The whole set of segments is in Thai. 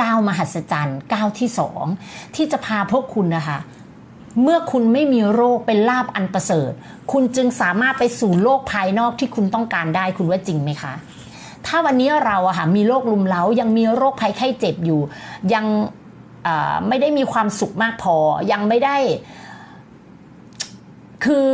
ก้าวมหัศจรรย์ก้าวที่สองที่จะพาพวกคุณนะคะ เมื่อคุณไม่มีโรคเป็นลาบอันประเสริฐ คุณจึงสามารถไปสู่โลกภายนอกที่คุณต้องการได้คุณว่าจริงไหมคะ ถ้าวันนี้เราอะค่ะมีโรคลุมเล้ายังมีโรคภัยไข้เจ็บอยู่ ยังไม่ได้มีความสุขมากพอยังไม่ได้ คือ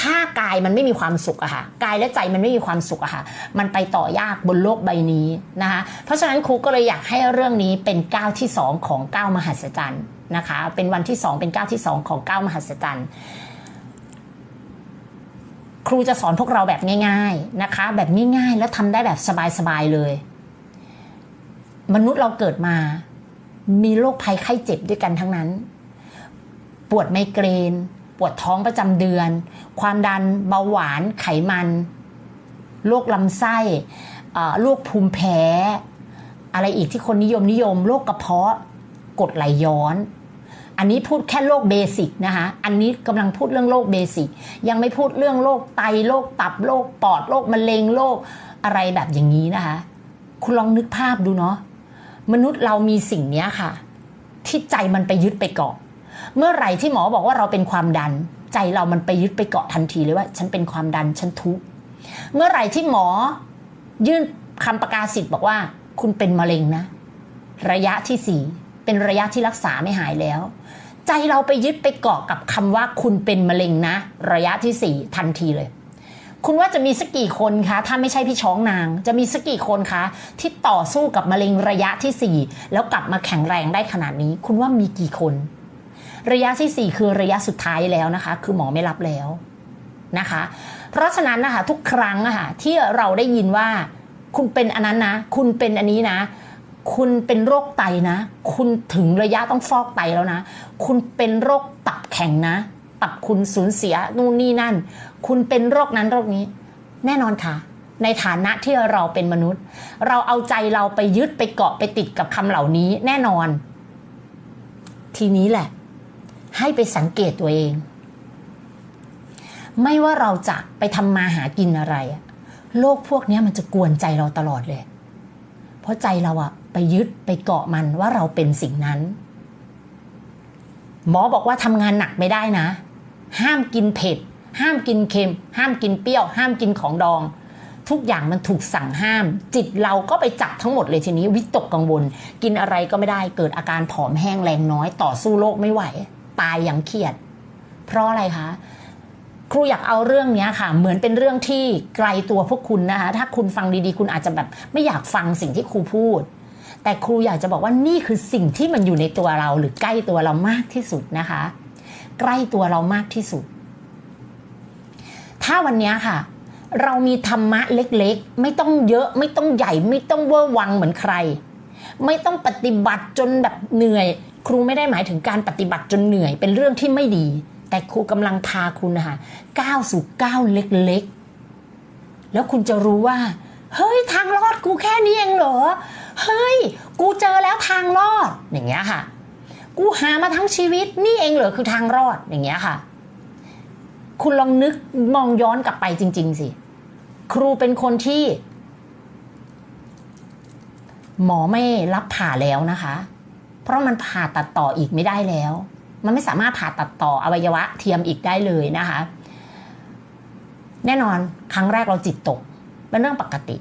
ถ้ากายมันไม่มีความสุขอะค่ะกายและใจมันไม่มีความสุขอะค่ะ มันไปต่อยากบนโลกใบนี้นะคะเพราะฉะนั้นครูก็เลยอยากให้เรื่องนี้เป็นก้าวที่สองของก้าวมหัศจรรย์นะคะ เป็นวันที่สองเป็นก้าวที่สองของก้าวมหัศจรรย์ครูจะสอนพวกเราแบบง่าย ๆนะคะ แบบง่ายๆแล้วทำได้แบบสบายๆเลย มนุษย์เราเกิดมา มีโรคภัยไข้เจ็บด้วยกันทั้งนั้น ปวดไมเกรน ปวดท้องประจำเดือน ความดันเบาหวานไขมันโรคลำไส้โรคภูมิแพ้ อะไรอีกที่คนนิยมนิยมโรคกระเพาะกดไหลย้อน อันนี้พูดแค่โรคเบสิกนะคะ อันนี้กำลังพูดเรื่องโรคเบสิกยังไม่พูดเรื่องโรคไตโรคตับโรคปอดโรคมะเร็งโรคอะไรแบบอย่างนี้นะคะ คุณลองนึกภาพดูเนาะมนุษย์เรามีสิ่งเนี้ยค่ะ ที่ใจมันไปยึดไปเกาะ เมื่อไหร่ที่หมอบอกว่าเราเป็นความดัน ใจเรามันไปยึดไปเกาะทันทีเลยว่า ฉันเป็นความดันฉันทุกข์เมื่อไหร่ที่หมอยื่นคำประกาศสิทธิ์บอกว่า คุณเป็นมะเร็งนะ ระยะที่สี่เป็นระยะที่รักษาไม่หายแล้ว ใจเราไปยึดไปเกาะกับคำว่าคุณเป็นมะเร็งนะ ระยะที่สี่ทันทีเลย คุณว่าจะมีสักกี่คนคะ ถ้าไม่ใช่พี่ช้องนาง จะมีสักกี่คนคะ ที่ต่อสู้กับมะเร็งระยะที่สี่แล้วกลับมาแข็งแรงได้ขนาดนี้ คุณว่ามีกี่คน ระยะที่สี่คือระยะสุดท้ายแล้วนะคะ คือหมอไม่รับแล้วนะคะ เพราะฉะนั้นนะคะทุกครั้งอะค่ะที่เราได้ยินว่าคุณเป็นอันนั้นนะ คุณเป็นอันนี้นะ คุณเป็นโรคไตนะ คุณถึงระยะต้องฟอกไตแล้วนะ คุณเป็นโรคตับแข็งนะ ตับคุณสูญเสียนู่นนี่นั่น คุณเป็นโรคนั้นโรคนี้ แน่นอนค่ะ ในฐานะที่เราเป็นมนุษย์ เราเอาใจเราไปยึดไปเกาะไปติดกับคำเหล่านี้แน่นอน ทีนี้แหละ ให้ไปสังเกตตัวเอง ไม่ว่าเราจะไปทำมาหากินอะไรอะโลกพวกนี้มันจะกวนใจเราตลอดเลย เพราะใจเราอะไปยึดไปเกาะมันว่าเราเป็นสิ่งนั้น หมอบอกว่าทำงานหนักไม่ได้นะ ห้ามกินเผ็ด ห้ามกินเค็ม ห้ามกินเปรี้ยว ห้ามกินของดองทุกอย่างมันถูกสั่งห้าม จิตเราก็ไปจับทั้งหมดเลยทีนี้วิตกกังวล กินอะไรก็ไม่ได้เกิดอาการผอมแห้งแรงน้อยต่อสู้โรคไม่ไหว ตายอย่างเครียด เพราะอะไรคะครูอยากเอาเรื่องนี้ค่ะ เหมือนเป็นเรื่องที่ไกลตัวพวกคุณนะคะ ถ้าคุณฟังดีๆ คุณอาจจะแบบไม่อยากฟังสิ่งที่ครูพูด แต่ครูอยากจะบอกว่านี่คือสิ่งที่มันอยู่ในตัวเรา หรือใกล้ตัวเรามากที่สุดนะคะ ใกล้ตัวเรามากที่สุด ถ้าวันนี้ค่ะ เรามีธรรมะเล็กๆ ไม่ต้องเยอะ ไม่ต้องใหญ่ ไม่ต้องเวอร์วังเหมือนใคร ไม่ต้องปฏิบัติจนแบบเหนื่อย ครูไม่ได้หมายถึงการปฏิบัติจนเหนื่อยเป็นเรื่องที่ไม่ดี แต่ครูกำลังพาคุณนะคะก้าวสู่ก้าวเล็กๆ แล้วคุณจะรู้ว่า เฮ้ยทางรอดกูแค่นี้เองเหรอ เฮ้ย กูเจอแล้วทางรอดอย่างเงี้ยค่ะ กูหามาทั้งชีวิตนี่เองเหรอคือทางรอดอย่างเงี้ยค่ะ คุณลองนึกมองย้อนกลับไปจริง ๆสิครูเป็นคนที่ หมอไม่รับผ่าแล้วนะคะ เพราะมันผ่าตัดต่ออีกไม่ได้แล้ว มันไม่สามารถผ่าตัดต่ออวัยวะเทียมอีกได้เลยนะคะ แน่นอนครั้งแรกเราจิตตก เป็นเรื่องปกติ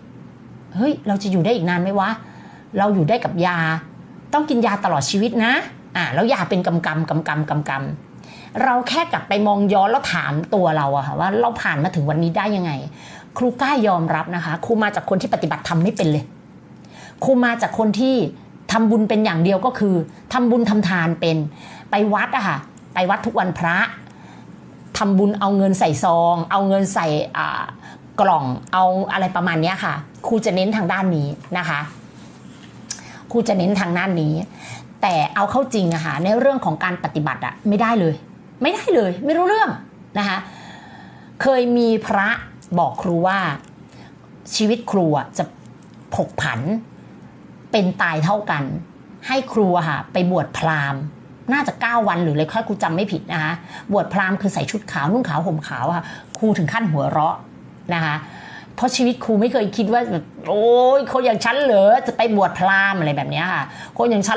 เฮ้ย เราจะอยู่ได้อีกนานไหมวะ เราอยู่ได้กับยา ต้องกินยาตลอดชีวิตนะ อ่าแล้วยาเป็นกำกำกำกำกำกำเราแค่กลับไปมองย้อนแล้วถามตัวเราอะค่ะว่าเราผ่านมาถึงวันนี้ได้ยังไง ครูกล้ายอมรับนะคะ ครูมาจากคนที่ปฏิบัติธรรมไม่เป็นเลย ครูมาจากคนที่ ทำบุญเป็นอย่างเดียวก็คือทำบุญทำทานเป็นไปวัดอะค่ะไปวัดทุกวันพระทำบุญเอาเงินใส่ซอง เอาเงินใส่กล่องเอาอะไรประมาณนี้ค่ะครูจะเน้นทางด้านนี้นะคะครูจะเน้นทางด้านนี้ แต่เอาเข้าจริงอะค่ะในเรื่องของการปฏิบัติอะไม่ได้เลย ไม่ได้เลย ไม่รู้เรื่องนะคะเคยมีพระบอกครูว่าชีวิตครูจะผกผัน เป็นตายเท่ากัน ให้ครูค่ะไปบวชพราหมณ์น่าจะ 9 วันหรือเลยค่อยครูจำไม่ผิดนะคะบวชพราหมณ์คือใส่ชุดขาวนุ่งขาวห่มขาวค่ะครูถึงขั้นหัวเราะนะคะเพราะชีวิตครูไม่เคยคิดว่าแบบโอ้ยคนอย่างฉันเหรอจะไปบวชพราหมณ์อะไรแบบนี้ค่ะ คนอย่างฉัน